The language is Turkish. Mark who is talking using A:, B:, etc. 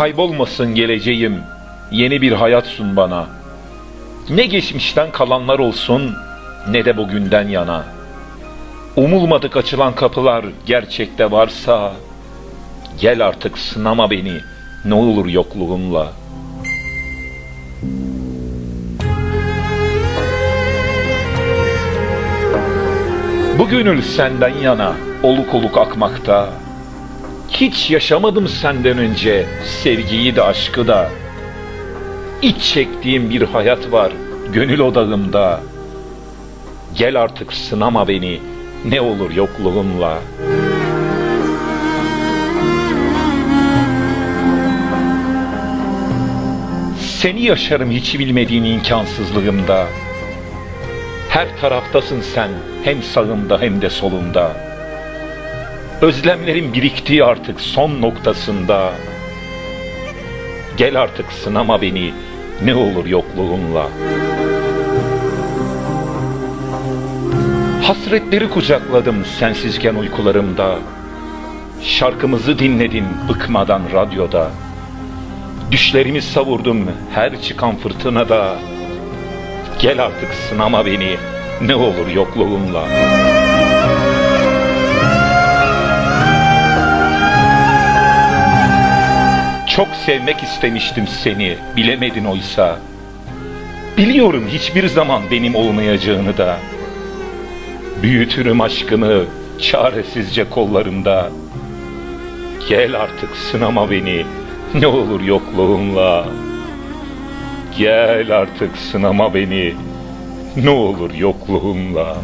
A: Kaybolmasın geleceğim, yeni bir hayat sun bana. Ne geçmişten kalanlar olsun, ne de bugünden yana. Umulmadık açılan kapılar gerçekte varsa, gel artık sınama beni, ne olur yokluğunla. Bu gönül senden yana, oluk oluk akmakta. Hiç yaşamadım senden önce sevgiyi de aşkı da. İç çektiğim bir hayat var gönül odağımda. Gel artık sınama beni ne olur yokluğumla. Seni yaşarım hiç bilmediğin imkansızlığımda. Her taraftasın sen hem sağımda hem de solumda. Özlemlerin biriktiği artık son noktasında. Gel artık sınama beni ne olur yokluğunla. Hasretleri kucakladım sensizken uykularımda. Şarkımızı dinledim bıkmadan radyoda. Düşlerimi savurdum her çıkan fırtınada. Gel artık sınama beni ne olur yokluğunla. Çok sevmek istemiştim seni, bilemedin oysa. Biliyorum hiçbir zaman benim olmayacağını da. Büyütürüm aşkını çaresizce kollarımda. Gel artık sınama beni, ne olur yokluğunla. Gel artık sınama beni, ne olur yokluğunla.